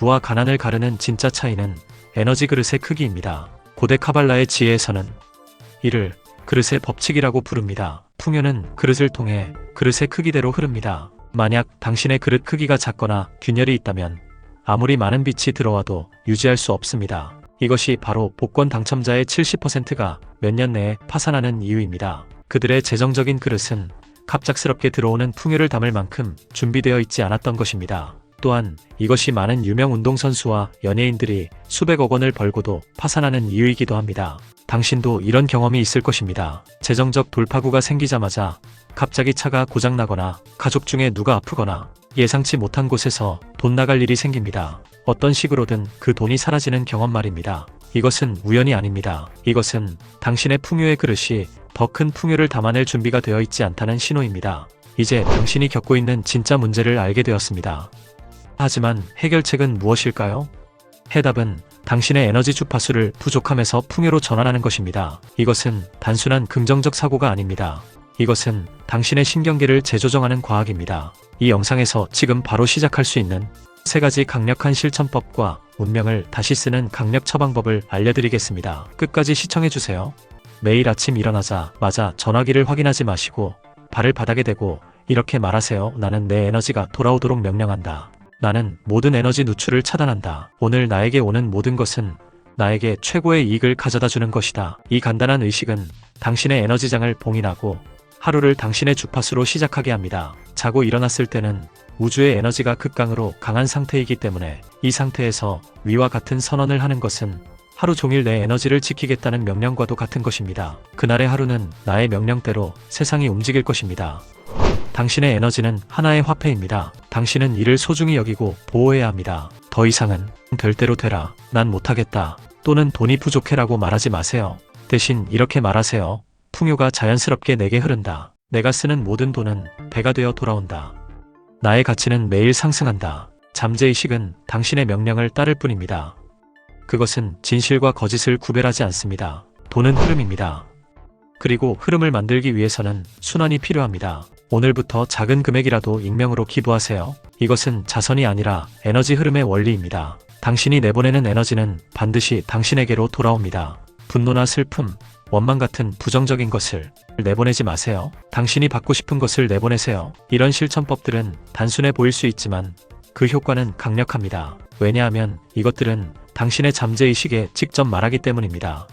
부와 가난을 가르는 진짜 차이는 에너지 그릇의 크기입니다. 고대 카발라의 지혜에서는 이를 그릇의 법칙이라고 부릅니다. 풍요는 그릇을 통해 그릇의 크기대로 흐릅니다. 만약 당신의 그릇 크기가 작거나 균열이 있다면 아무리 많은 빛이 들어와도 유지할 수 없습니다. 이것이 바로 복권 당첨자의 70%가 몇 년 내에 파산하는 이유입니다. 그들의 재정적인 그릇은 갑작스럽게 들어오는 풍요를 담을 만큼 준비되어 있지 않았던 것입니다. 또한 이것이 많은 유명 운동선수와 연예인들이 수백억 원을 벌고도 파산하는 이유이기도 합니다. 당신도 이런 경험이 있을 것입니다. 재정적 돌파구가 생기자마자 갑자기 차가 고장나거나 가족 중에 누가 아프거나 예상치 못한 곳에서 돈 나갈 일이 생깁니다. 어떤 식으로든 그 돈이 사라지는 경험 말입니다. 이것은 우연이 아닙니다. 이것은 당신의 풍요의 그릇이 더 큰 풍요를 담아낼 준비가 되어 있지 않다는 신호입니다. 이제 당신이 겪고 있는 진짜 문제를 알게 되었습니다. 하지만 해결책은 무엇일까요? 해답은 당신의 에너지 주파수를 부족함에서 풍요로 전환하는 것입니다. 이것은 단순한 긍정적 사고가 아닙니다. 이것은 당신의 신경계를 재조정하는 과학입니다. 이 영상에서 지금 바로 시작할 수 있는 세 가지 강력한 실천법과 운명을 다시 쓰는 강력 처방법을 알려드리겠습니다. 끝까지 시청해주세요. 매일 아침 일어나자마자 전화기를 확인하지 마시고 발을 바닥에 대고 이렇게 말하세요. 나는 내 에너지가 돌아오도록 명령한다. 나는 모든 에너지 누출을 차단한다. 오늘 나에게 오는 모든 것은 나에게 최고의 이익을 가져다 주는 것이다. 이 간단한 의식은 당신의 에너지장을 봉인하고 하루를 당신의 주파수로 시작하게 합니다. 자고 일어났을 때는 우주의 에너지가 극강으로 강한 상태이기 때문에 이 상태에서 위와 같은 선언을 하는 것은 하루 종일 내 에너지를 지키겠다는 명령과도 같은 것입니다. 그날의 하루는 나의 명령대로 세상이 움직일 것입니다. 당신의 에너지는 하나의 화폐입니다. 당신은 이를 소중히 여기고 보호해야 합니다. 더 이상은 될 대로 되라. 난 못하겠다. 또는 돈이 부족해라고 말하지 마세요. 대신 이렇게 말하세요. 풍요가 자연스럽게 내게 흐른다. 내가 쓰는 모든 돈은 배가 되어 돌아온다. 나의 가치는 매일 상승한다. 잠재의식은 당신의 명령을 따를 뿐입니다. 그것은 진실과 거짓을 구별하지 않습니다. 돈은 흐름입니다. 그리고 흐름을 만들기 위해서는 순환이 필요합니다. 오늘부터 작은 금액이라도 익명으로 기부하세요. 이것은 자선이 아니라 에너지 흐름의 원리입니다. 당신이 내보내는 에너지는 반드시 당신에게로 돌아옵니다. 분노나 슬픔, 원망 같은 부정적인 것을 내보내지 마세요. 당신이 받고 싶은 것을 내보내세요. 이런 실천법들은 단순해 보일 수 있지만 그 효과는 강력합니다. 왜냐하면 이것들은 당신의 잠재의식에 직접 말하기 때문입니다.